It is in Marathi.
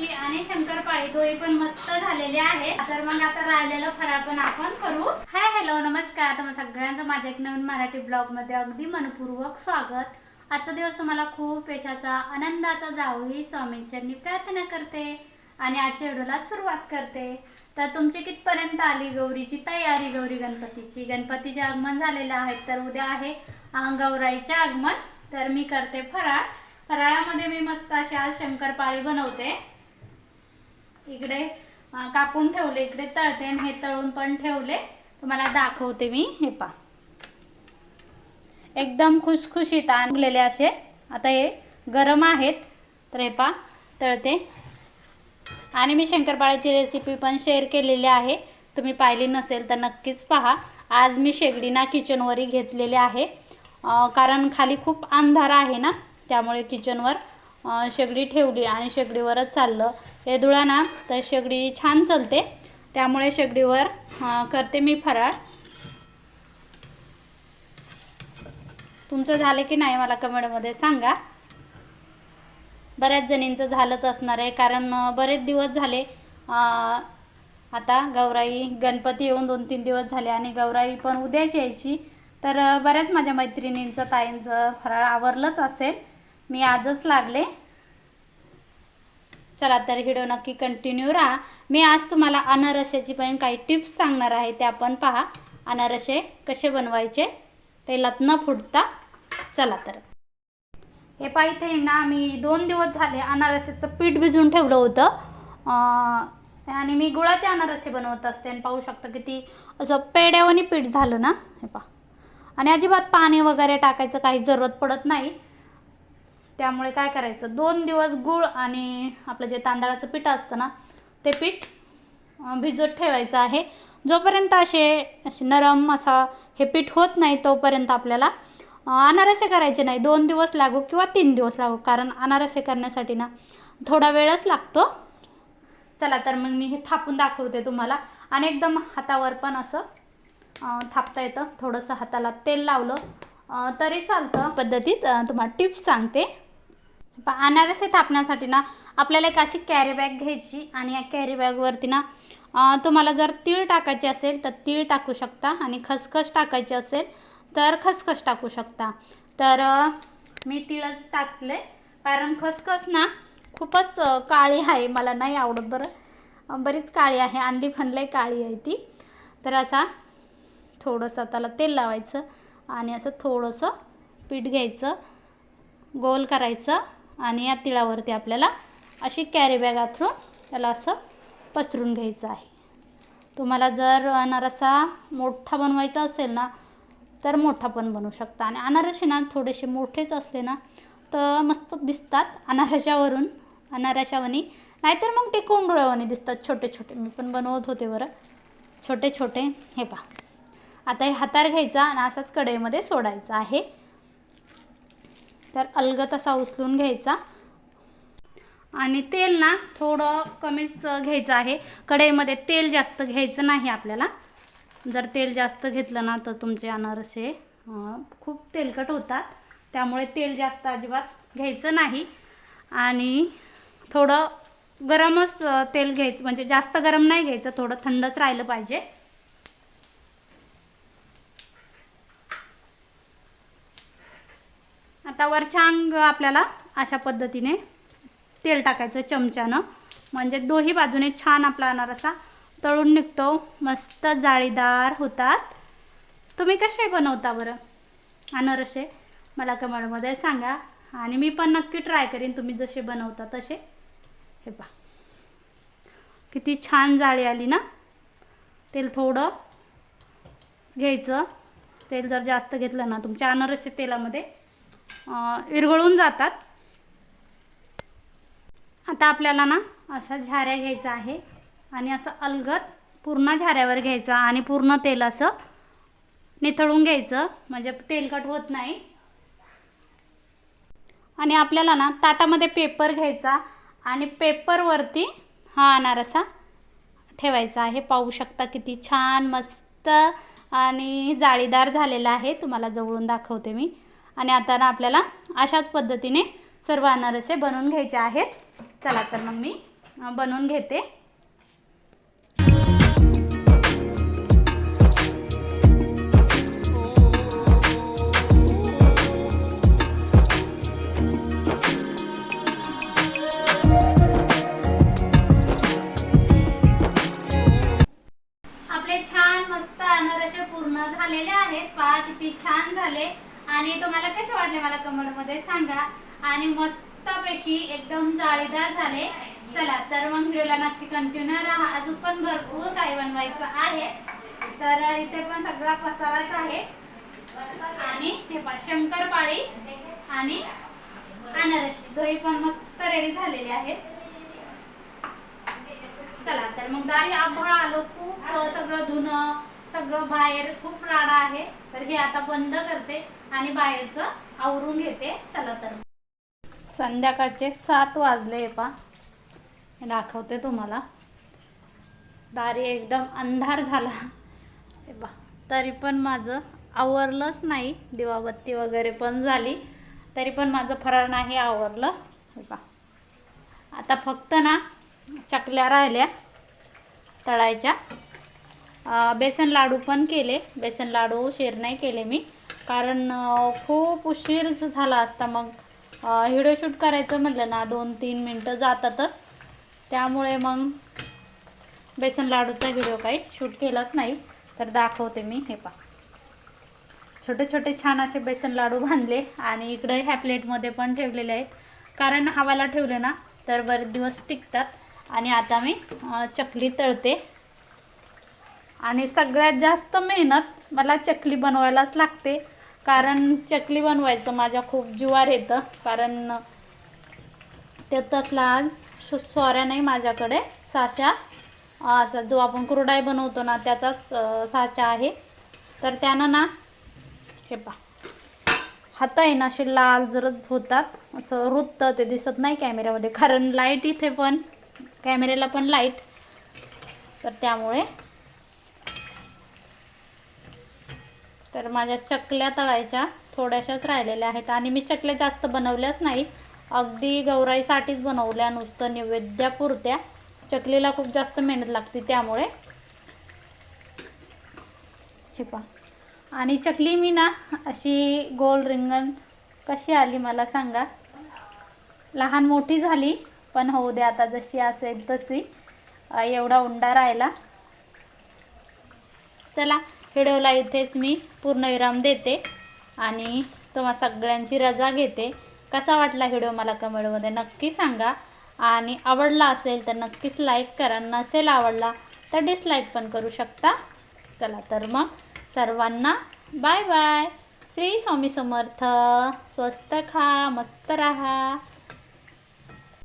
लड्डूची आणि शंकरपाळी दोन्ही पण मस्त झालेले आहेत. तर मग आता राहिलेलं फराळ पण आपण करू. हाय हॅलो नमस्कार. तुम्हाला सगळ्यांचं माझ्या एक नवीन मराठी ब्लॉगमध्ये अगदी मनपूर्वक स्वागत. आजचा दिवस तुम्हाला खूप यशाचा आनंदाचा जाऊही ही स्वामींच्यांनी प्रार्थना करते आणि आजच्या व्हिडिओला सुरुवात करते. तर तुमची कितपर्यंत आली गौरीची तयारी? गौरी गणपतीची. गणपतीचे आगमन झालेलं आहे तर उद्या आहे गौराईचे आगमन. तर मी करते फराळ. फराळामध्ये मी मस्त अशी आज शंकरपाळी बनवते. इकडे कापून ठेवले इकडे तळते आणि हे तळून पण ठेवले. तुम्हाला दाखवते मी हे पा. एकदम खुशखुशीत आणलेले असे. आता हे गरम आहेत. तर हे पा तळते. आणि मी शंकरपाळ्याची रेसिपी पण शेअर केलेली आहे. तुम्ही पाहिली नसेल तर नक्कीच पहा. आज मी शेगडीना किचनवरही घेतलेले आहे. कारण खाली खूप अंधार आहे ना त्यामुळे किचनवर शेगडी ठेवली आणि शेगडीवरच चाललं. हे धुळा ना तर शेगडी छान चलते. त्यामुळे शेगडीवर करते मी फराळ. तुमचं झालं की नाही मला कमेंटमध्ये सांगा. बऱ्याच जणींचं झालंच असणार आहे कारण बरेच दिवस झाले आता गौराई गणपती येऊन दोन तीन दिवस झाले आणि गौराई पण उद्याच यायची. तर बऱ्याच माझ्या मैत्रिणींचं ताईंचं फराळ आवरलंच असेल. मी आजच लागले. चला तर व्हिडिओ नक्की कंटिन्यू राहा. मी आज तुम्हाला अनारशाची पण काही टिप्स सांगणार आहे त्या पण पहा. अनारसे कसे बनवायचे तेलात न फुटता. चला तर. हे पहा इथे ना मी दोन दिवस झाले अनारसेचं पीठ भिजवून ठेवलं होतं. आणि मी गुळाचे अनारसे बनवत असते. आणि पाहू शकता किती असं पेड्यावानी पीठ झालं ना हे पहा. आणि अजिबात पाणी वगैरे टाकायचं काही जरूरत पडत नाही. त्यामुळे काय करायचं? दोन दिवस गूळ आणि आपलं जे तांदळाचं पीठ असतं ना ते पीठ भिजत ठेवायचं आहे. जोपर्यंत असे असे नरम असा हे पीठ होत नाही तोपर्यंत आपल्याला अनारसे करायचे नाही. दोन दिवस लागू किंवा तीन दिवस लागू. कारण अनारसे करण्यासाठी ना थोडा वेळच लागतो. चला तर मग मी हे थापून दाखवते तुम्हाला. आणि एकदम हातावर पण असं थापता येतं. थोडंसं हाताला तेल लावलं तरी चालतं. पद्धतीत तुम्हाला टिप्स सांगते. अनारसे थापण्यासाठी ना आपल्याला एक अशी कॅरी बॅग घ्यायची आणि या कॅरी बॅगवरती ना तुम्हाला जर तीळ टाकायचे असेल तर तीळ टाकू शकता आणि खसखस टाकायची असेल तर खसखस टाकू शकता. तर मी तिळच टाकले. कारण खसखस ना खूपच काळी आहे मला नाही आवडत बरं. बरीच काळी आहे आणली पण काळी आहे ती. तर असा थोडंसं त्याला तेल लावायचं आणि असं थोडंसं पीठ घ्यायचं गोल करायचं. आणि या तिळावरती आपल्याला अशी कॅरी बॅग आथरून त्याला असं पसरून घ्यायचं आहे. तुम्हाला जर अनारसा मोठा बनवायचा असेल ना तर मोठा पण बनवू शकता. आणि अनारसे ना थोडेसे मोठेच असले ना तर मस्त दिसतात अनारशावरून अनारशावणी नाहीतर मग ते कोंडुळ्यावानी दिसतात छोटे छोटे. मी पण बनवत होते बरं. छोटे छोटे. हे पहा. आता हे हातार घ्यायचा आणि असाच कढईमध्ये सोडायचा आहे. तर अलगत असा उचलून घ्यायचा. आणि तेल ना थोडं कमीच घ्यायचं आहे. कढईमध्ये तेल जास्त घ्यायचं नाही आपल्याला. जर तेल जास्त घेतलं ना तर तुमचे अनारसे खूप तेलकट होतात. त्यामुळे तेल जास्त अजिबात घ्यायचं नाही. आणि थोडं गरमच तेल घ्यायचं म्हणजे जास्त गरम नाही घ्यायचं. थोडं थंडच राहिलं पाहिजे. आता वरच्या अंग आपल्याला अशा पद्धतीने तेल टाकायचं चमच्यानं. म्हणजे दोही बाजूने छान आपला अनारसा तळून निघतो. मस्त जाळीदार होतात. तुम्ही कसे बनवता बरं? अनारसे? मला कमेंटमध्ये सांगा. आणि मी पण नक्की ट्राय करीन तुम्ही जसे बनवता तसे. हे पहा. किती छान जाळी आली ना? तेल थोडं घ्यायचं. तेल जर जास्त घेतलं ना तुमच्या अनारसे तेलामध्ये विरघळून जातात. आता आपल्याला ना असा झाऱ्या घ्यायचा आहे आणि असं अलगद पूर्ण झाऱ्यावर घ्यायचा आणि पूर्ण तेल असं निथळून घ्यायचं. म्हणजे तेलकट होत नाही. आणि आपल्याला ना ताटामध्ये पेपर घ्यायचा आणि पेपरवरती हा अनारसा ठेवायचा आहे. पाहू शकता किती छान मस्त आणि जाळीदार झालेला आहे. तुम्हाला जवळून दाखवते मी. आणि आता ना आपल्याला अशाच पद्धतीने सर्व अनारसे बनवून घ्यायचे आहेत. चला तर मग मी बनवून घेते. आणि तुम्हाला कसे वाटले मला कमेंटमध्ये सांगा. आणि मस्तपैकी एकदम जाळीदार झाले. चला तर मग व्हिडिओला नक्की कंटिन्यू राहा. अजून पण भरपूर काही बनवायचं आहे. तर इथे पण सगळा पसाराच आहे. आणि हे पण शंकरपाळी आणि अनारसे. दोही पण मस्त रेडी झालेले आहेत. चला तर मग गाडी आभाळ आलो खूप सगळं धुणं सगळं बाहेर खूप राडा आहे. तर हे आता बंद करते आणि बाहेरचं आवरून घेते. चला तर संध्याकाळचे सात वाजले पा दाखवते तुम्हाला. दारी एकदम अंधार झाला. हे बा तरी पण माझं आवरलंच नाही. दिवाबत्ती वगैरे पण झाली. तरी पण माझं फराळ नाही आवरलं. हे बा आता फक्त ना चकल्या राहिल्या तळायच्या. बेसन लाडू पण केले. बेसन लाडू शेर नाही केले मी. कारण खूप उशीर झाला असता. मग व्हिडिओ शूट करायचं म्हटलं ना दोन तीन मिनटं जातातच. त्यामुळे मग बेसन लाडूचा व्हिडिओ काही शूट केलाच नाही. तर दाखवते मी हे पा छोटे छोटे छान असे बेसन लाडू बांधले आणि इकडे ह्या प्लेटमध्ये पण ठेवलेले आहेत. कारण हवाला ठेवले ना तर बरेच दिवस टिकतात. आणि आता मी चकली तळते. आणि सगळ्यात जास्त मेहनत मला चकली बनवायलाच लागते. कारण चकली बनवायचं माझ्या खूप जीवार येतं. कारण ते तसला आज सोऱ्या नाही माझ्याकडे. साशा असा जो आपण कुरडाई बनवतो ना त्याचाच साचा आहे. तर त्यानं ना हे पा हात आहे ना असे लाल जरच होतात. असं रुततं ते दिसत नाही कॅमेऱ्यामध्ये कारण लाइट इथे पण कॅमेऱ्याला पण लाइट तर त्यामुळे तर माझ्या चकल्या तळायच्या थोड्याशाच राहिलेल्या आहेत. आणि मी चकल्या जास्त बनवल्याच नाही. अगदी गौराईसाठीच बनवल्या नुसतं नैवेद्यापुरत्या. चकलीला खूप जास्त मेहनत लागते त्यामुळे. हे पहा. आणि चकली मी ना अशी गोल रिंगण कशी आली मला सांगा. लहान मोठी झाली पण होऊ दे आता जशी असेल तशी. एवढा उंडा राहिला. चला. व्हिडिओला इथेच मी पूर्णविराम देते आणि तुम्हा सगळ्यांची रजा घेते. कसा वाटला व्हिडिओ मला कमेंटमध्ये नक्की सांगा. आणि आवडला असेल तर नक्कीच लाईक करा. नसेल आवडला तर डिसलाईक पण करू शकता. चला तर मग सर्वांना बाय बाय श्री स्वामी समर्थ. स्वस्त खा मस्त राहा.